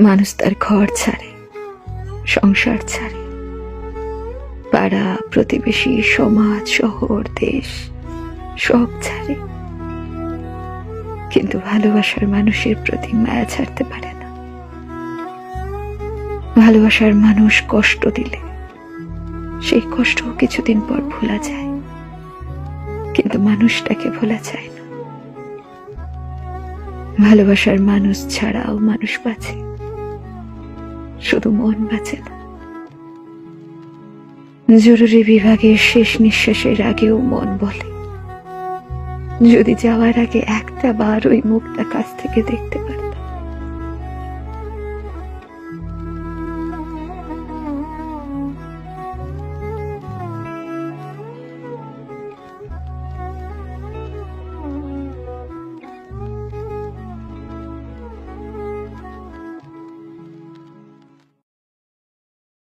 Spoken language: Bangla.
মানুষ তার ঘর ছাড়ে, সংসার ছাড়ে। পাড়া, প্রতিবেশী, সমাজ, শহর, দেশ, সব ছাড়ে। কিন্তু ভালোবাসার মানুষের প্রতি মায়া ছাড়তে পারে না। ভালোবাসার মানুষ কষ্ট দিলে, সেই কষ্ট কিছুদিন পর ভোলা যায়। কিন্তু মানুষটাকে ভোলা যায় না। ভালোবাসার মানুষ ছাড়াও মানুষ বাঁচে। শুধু মন বাঁচে না। জরুরি বিভাগের শেষ নিঃশ্বাসের আগেও মন বলে। যদি যাওয়ার আগে একটা বার ওই মুখটা কাছ থেকে দেখতে পারে